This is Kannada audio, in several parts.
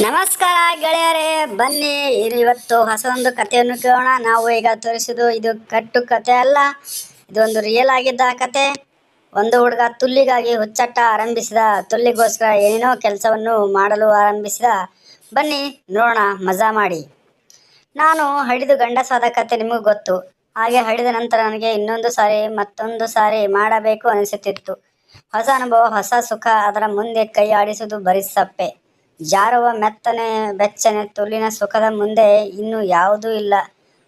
ನಮಸ್ಕಾರ ಗೆಳೆಯರೇ, ಬನ್ನಿ ಇವತ್ತು ಹೊಸ ಒಂದು ಕಥೆಯನ್ನು ಕೇಳೋಣ. ನಾವು ಈಗ ತೋರಿಸಿದ್ದು ಇದು ಕಟ್ಟು ಕತೆ ಅಲ್ಲ ಇದೊಂದು ರಿಯಲ್ ಆಗಿದ್ದ ಕತೆ ಒಂದು ಹುಡುಗ ತುಲ್ಲಿಗಾಗಿ ಹುಚ್ಚಾಟ ಆರಂಭಿಸಿದ, ತುಲ್ಲಿಗೋಸ್ಕರ ಏನೇನೋ ಕೆಲಸವನ್ನು ಮಾಡಲು ಆರಂಭಿಸಿದ. ಬನ್ನಿ, ನೋಡೋಣ, ಮಜಾ ಮಾಡಿ. ನಾನು ಹಡಿದು ಗಂಡಸಾದ ಕತೆ ನಿಮಗೂ ಗೊತ್ತು. ಹಾಗೆ ಹಡಿದ ನಂತರ ನನಗೆ ಇನ್ನೊಂದು ಸಾರಿ, ಮತ್ತೊಂದು ಸಾರಿ ಮಾಡಬೇಕು ಅನಿಸುತ್ತಿತ್ತು. ಹೊಸ ಅನುಭವ, ಹೊಸ ಸುಖ, ಅದರ ಮುಂದೆ ಕೈ ಆಡಿಸುವುದು ಬರೀ ಸಪ್ಪೆ. ಜಾರುವ ಮೆತ್ತನೆ, ಬೆಚ್ಚನೆ ತುಲ್ಲಿನ ಸುಖದ ಮುಂದೆ ಇನ್ನು ಯಾವುದೂ ಇಲ್ಲ.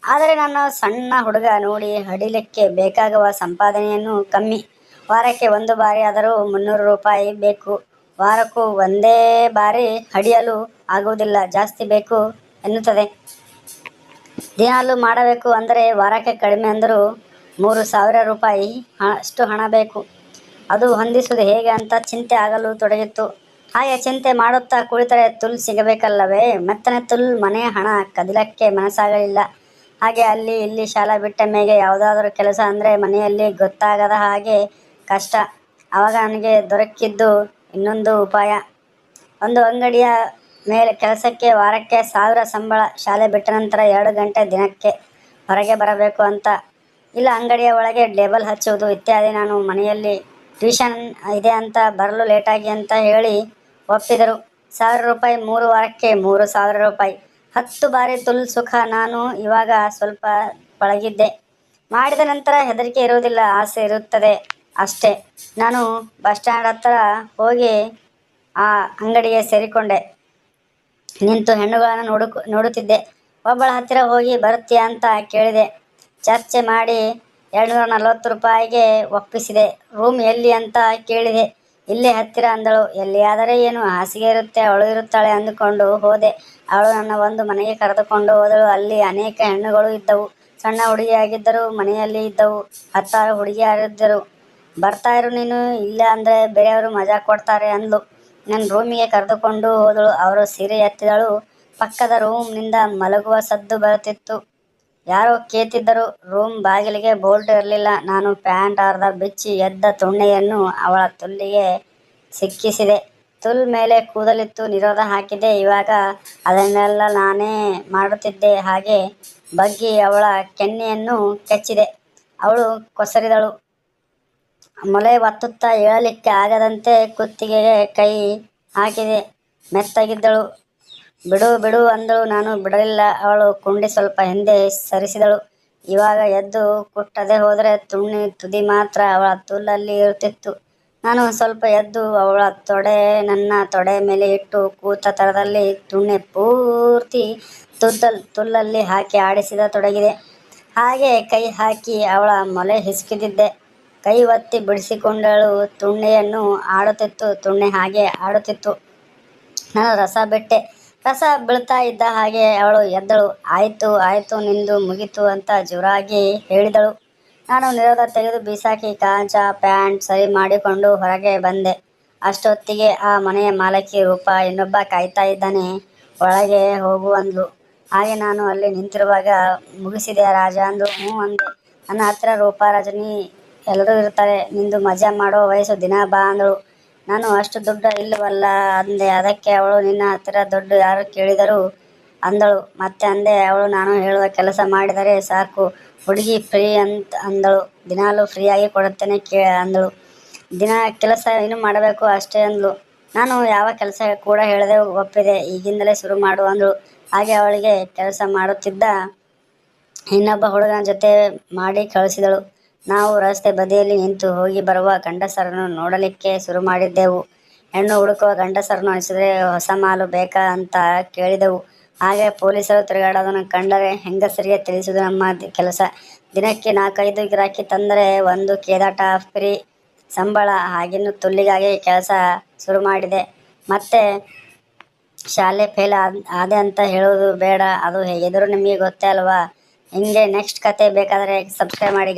ಆದರೆ ನನ್ನ ಸಣ್ಣ ಹುಡುಗ ನೋಡಿ ಹಡಿಲಿಕ್ಕೆ ಬೇಕಾಗುವ ಸಂಪಾದನೆಯನ್ನು ಕಮ್ಮಿ. ವಾರಕ್ಕೆ ಒಂದು ಬಾರಿ ಆದರೂ ಮುನ್ನೂರು ರೂಪಾಯಿ ಬೇಕು. ವಾರಕ್ಕೂ ಒಂದೇ ಬಾರಿ ಹಡಿಯಲು ಆಗುವುದಿಲ್ಲ, ಜಾಸ್ತಿ ಬೇಕು ಎನ್ನುತ್ತದೆ. ದಿನಾಲು ಮಾಡಬೇಕು ಅಂದರೆ ವಾರಕ್ಕೆ ಕಡಿಮೆ ಅಂದರೂ ಮೂರು ಸಾವಿರ ರೂಪಾಯಿ ಅಷ್ಟು ಹಣ ಬೇಕು. ಅದು ಹೊಂದಿಸುವುದು ಹೇಗೆ ಅಂತ ಚಿಂತೆ ಆಗಲು ತೊಡಗಿತ್ತು. ಹಾಗೆ ಚಿಂತೆ ಮಾಡುತ್ತಾ ಕುಳಿತರೆ ತುಲ್ ಸಿಗಬೇಕಲ್ಲವೇ? ಮೆತ್ತನೆ ತುಲ್ ಮನೆ ಹಣ, ಕದಿಲಕ್ಕೆ ಮನಸ್ಸಾಗಲಿಲ್ಲ. ಹಾಗೆ ಅಲ್ಲಿ ಇಲ್ಲಿ ಶಾಲಾ ಬಿಟ್ಟ ಮೇಲೆ ಯಾವುದಾದ್ರೂ ಕೆಲಸ ಅಂದರೆ ಮನೆಯಲ್ಲಿ ಗೊತ್ತಾಗದ ಹಾಗೆ ಕಷ್ಟ. ಆವಾಗ ನನಗೆ ದೊರಕಿದ್ದು ಇನ್ನೊಂದು ಉಪಾಯ. ಒಂದು ಅಂಗಡಿಯ ಮೇಲೆ ಕೆಲಸಕ್ಕೆ ವಾರಕ್ಕೆ ಸಾವಿರ ಸಂಬಳ, ಶಾಲೆ ಬಿಟ್ಟ ನಂತರ ಎರಡು ಗಂಟೆ ದಿನಕ್ಕೆ ಹೊರಗೆ ಬರಬೇಕು ಅಂತ. ಇಲ್ಲ, ಅಂಗಡಿಯ ಒಳಗೆ ಡೇಬಲ್ ಹಚ್ಚುವುದು ಇತ್ಯಾದಿ ನಾನು ಮನೆಯಲ್ಲಿ ಟ್ಯೂಷನ್ ಇದೆ ಅಂತ, ಬರಲು ಲೇಟಾಗಿ ಅಂತ ಹೇಳಿ ಒಪ್ಪಿದರು. ಸಾವಿರ ರೂಪಾಯಿ ಮೂರು ವಾರಕ್ಕೆ ಮೂರು ಸಾವಿರ ರೂಪಾಯಿ. ಹತ್ತು ಬಾರಿ ತುಲ್ ಸುಖ, ನಾನು ಇವಾಗ ಸ್ವಲ್ಪ ಪಳಗಿದ್ದೆ. ಮಾಡಿದ ನಂತರ ಹೆದರಿಕೆ ಇರುವುದಿಲ್ಲ, ಆಸೆ ಇರುತ್ತದೆ ಅಷ್ಟೇ. ನಾನು ಬಸ್ ಸ್ಟ್ಯಾಂಡ್ ಹತ್ರ ಹೋಗಿ ಆ ಅಂಗಡಿಗೆ ಸೇರಿಕೊಂಡೆ. ನಿಂತು ಹೆಣ್ಣುಗಳನ್ನು ನೋಡುಕ್ ನೋಡುತ್ತಿದ್ದೆ. ಒಬ್ಬಳ ಹತ್ತಿರ ಹೋಗಿ ಬರುತ್ತೀಯಾ ಅಂತ ಕೇಳಿದೆ. ಚರ್ಚೆ ಮಾಡಿ ಎರಡುನೂರ ನಲವತ್ತು ರೂಪಾಯಿಗೆ ಒಪ್ಪಿಸಿದೆ. ರೂಮ್ ಎಲ್ಲಿ ಅಂತ ಕೇಳಿದೆ. ಇಲ್ಲೇ ಹತ್ತಿರ ಅಂದಳು. ಎಲ್ಲಿಯಾದರೆ ಏನು ಹಾಸಿಗೆ ಇರುತ್ತೆ, ಅವಳು ಇರುತ್ತಾಳೆ ಅಂದುಕೊಂಡು ಹೋದೆ. ಅವಳು ನನ್ನ ಒಂದು ಮನೆಗೆ ಕರೆದುಕೊಂಡು ಹೋದಳು. ಅಲ್ಲಿ ಅನೇಕ ಹೆಣ್ಣುಗಳು ಇದ್ದವು. ಸಣ್ಣ ಹುಡುಗಿಯಾಗಿದ್ದರು, ಮನೆಯಲ್ಲಿ ಇದ್ದವು. ಹತ್ತಾರು ಹುಡುಗಿಯರಿದ್ದರು. ಬರ್ತಾ ಇರು ನೀನು. ಇಲ್ಲ ಅಂದರೆ ಬೇರೆಯವರು ಮಜಾ ಕೊಡ್ತಾರೆ ಅಂದ್ಲು. ನನ್ನ ರೂಮಿಗೆ ಕರೆದುಕೊಂಡು ಹೋದಳು. ಅವರು ಸೀರೆ ಎತ್ತಿದಳು. ಪಕ್ಕದ ರೂಮ್ನಿಂದ ಮಲಗುವ ಸದ್ದು ಬರುತ್ತಿತ್ತು. ಯಾರೋ ಕೇತಿದ್ದರು, ರೂಮ್ ಬಾಗಿಲಿಗೆ ಬೋಲ್ಟ್ ಇರಲಿಲ್ಲ. ನಾನು ಪ್ಯಾಂಟ್ ಅರ್ಧ ಬಿಚ್ಚಿ ಎದ್ದ ತುಣ್ಣೆಯನ್ನು ಅವಳ ತುಲ್ಲಿಗೆ ಸಿಕ್ಕಿಸಿದೆ. ತುಲ್ ಮೇಲೆ ಕೂದಲಿತ್ತು ನಿರೋಧ ಹಾಕಿದೆ. ಇವಾಗ ಅದನ್ನೆಲ್ಲ ನಾನೇ ಮಾಡುತ್ತಿದ್ದೆ. ಹಾಗೆ ಬಗ್ಗಿ ಅವಳ ಕೆನ್ನೆಯನ್ನು ಕೆಚ್ಚಿದೆ. ಅವಳು ಕೊಸರಿದಳು. ಮೊಲೆ ಒತ್ತುತ್ತಾ ಏಳಲಿಕ್ಕೆ ಆಗದಂತೆ ಕುತ್ತಿಗೆಗೆ ಕೈ ಹಾಕಿದೆ. ಮೆತ್ತಗಿದ್ದಳು. ಬಿಡು ಬಿಡು ಅಂದಳು. ನಾನು ಬಿಡಲಿಲ್ಲ. ಅವಳು ಕುಂಡಿ ಸ್ವಲ್ಪ ಹಿಂದೆ ಸರಿಸಿದಳು. ಇವಾಗ ಎದ್ದು ಕುಟ್ಟದೆ ಹೋದರೆ ತುಣ್ಣಿ ತುದಿ ಮಾತ್ರ ಅವಳ ತುಲ್ಲಲ್ಲಿ ಇರುತ್ತಿತ್ತು. ನಾನು ಸ್ವಲ್ಪ ಎದ್ದು ಅವಳ ತೊಡೆ, ನನ್ನ ತೊಡೆ ಮೇಲೆ ಇಟ್ಟು ಕೂತ ತರದಲ್ಲಿ ತುಣ್ಣೆ ಪೂರ್ತಿ ತುದ್ದಲ್, ತುಲ್ಲಲ್ಲಿ ಹಾಕಿ ಆಡಿಸಿದ ತೊಡಗಿದೆ. ಹಾಗೆ ಕೈ ಹಾಕಿ ಅವಳ ಮೊಲೆ ಹಿಸುಕಿದ್ದೆ ಕೈ ಒತ್ತಿ ಬಿಡಿಸಿಕೊಂಡಳು. ತುಣ್ಣೆಯನ್ನು ಆಡುತ್ತಿತ್ತು. ತುಣ್ಣೆ ಹಾಗೆ ಆಡುತ್ತಿತ್ತು. ನಾನು ರಸ ಬಿಟ್ಟೆ. ರಸ ಬೀಳ್ತಾ ಇದ್ದ ಹಾಗೆ ಅವಳು ಎದ್ದಳು. ಆಯಿತು ಆಯಿತು, ನಿಂದು ಮುಗಿತು ಅಂತ ಜೋರಾಗಿ ಹೇಳಿದಳು. ನಾನು ನಿರೋಧ ತೆಗೆದು ಬೀಸಾಕಿ ಕಾಂಚ ಪ್ಯಾಂಟ್ ಸರಿ ಮಾಡಿಕೊಂಡು ಹೊರಗೆ ಬಂದೆ. ಅಷ್ಟೊತ್ತಿಗೆ ಆ ಮನೆಯ ಮಾಲಕಿ ರೂಪ ಇನ್ನೊಬ್ಬ ಕಾಯ್ತಾ ಇದ್ದಾನೆ, ಒಳಗೆ ಹೋಗು ಅಂದ್ಲು. ಹಾಗೆ ನಾನು ಅಲ್ಲಿ ನಿಂತಿರುವಾಗ ಮುಗಿಸಿದೆ ರಾಜ? ಅಂದು ಹ್ಞೂ, ಅಂದೆ. ನನ್ನ ಹತ್ರ ರೂಪ, ರಜನಿ ಎಲ್ಲರೂ ಇರ್ತಾರೆ. ನಿಂದು ಮಜಾ ಮಾಡೋ ವಯಸ್ಸು ದಿನ ಬಾ, ಅಂದಳು. ನಾನು ಅಷ್ಟು ದೊಡ್ಡ ಇಲ್ಲವಲ್ಲ ಅಂದೆ. ಅದಕ್ಕೆ ಅವಳು ನಿನ್ನ ಹತ್ತಿರ ದುಡ್ಡು ಯಾರು ಕೇಳಿದರು ಅಂದಳು. ಮತ್ತೆ ಅಂದೆ, ಅವಳು ನಾನು ಹೇಳುವ ಕೆಲಸ ಮಾಡಿದರೆ ಸಾಕು. ಹುಡುಗಿ ಫ್ರೀ ಅಂತ ಅಂದಳು. ದಿನಾಲು ಫ್ರೀಯಾಗಿ ಕೊಡುತ್ತೇನೆ ಕೇ ಅಂದಳು. ದಿನ ಕೆಲಸ ಏನು ಮಾಡಬೇಕು ಅಷ್ಟೇ ಅಂದಳು. ನಾನು ಯಾವ ಕೆಲಸ ಕೂಡ ಹೇಳದೆ ಒಪ್ಪಿದೆ. ಈಗಿಂದಲೇ ಶುರು ಮಾಡು ಅಂದಳು. ಹಾಗೆ ಅವಳಿಗೆ ಕೆಲಸ ಮಾಡುತ್ತಿದ್ದ ಇನ್ನೊಬ್ಬ ಹುಡುಗನ ಜೊತೆ ಮಾಡಿ ಕಳಿಸಿದಳು. ನಾವು ರಸ್ತೆ ಬದಿಯಲ್ಲಿ ನಿಂತು ಹೋಗಿ ಬರುವ ಗಂಡಸರನ್ನು ನೋಡಲಿಕ್ಕೆ ಶುರು ಮಾಡಿದ್ದೆವು. ಹೆಣ್ಣು ಹುಡುಕುವ ಗಂಡಸರನ್ನು ಅನಿಸಿದರೆ ಹೊಸ ಮಾಲು ಬೇಕಾ ಅಂತ ಕೇಳಿದೆವು. ಹಾಗೆ ಪೊಲೀಸರು ತಿರುಗಾಡೋದನ್ನು ಕಂಡರೆ ಹೆಂಗಸರಿಗೆ ತಿಳಿಸುವುದು ನಮ್ಮ ಕೆಲಸ. ದಿನಕ್ಕೆ ನಾಲ್ಕೈದು ಗಿರಾಕಿ ತಂದರೆ ಒಂದು ಕೇದಾಟ ಫ್ರೀ ಸಂಬಳ. ಹಾಗೆಯೂ ತುಲ್ಲಿಗಾಗಿ ಕೆಲಸ ಶುರು ಮಾಡಿದೆ. ಮತ್ತೆ ಶಾಲೆ ಫೇಲ್ ಆದೆ ಅಂತ ಹೇಳೋದು ಬೇಡ. ಅದು ಎದುರು ನಿಮಗೆ ಗೊತ್ತೇ ಅಲ್ವಾ? ಹಿಂಗೆ ನೆಕ್ಸ್ಟ್ ಕತೆ ಬೇಕಾದರೆ ಸಬ್ಸ್ಕ್ರೈಬ್ ಮಾಡಿ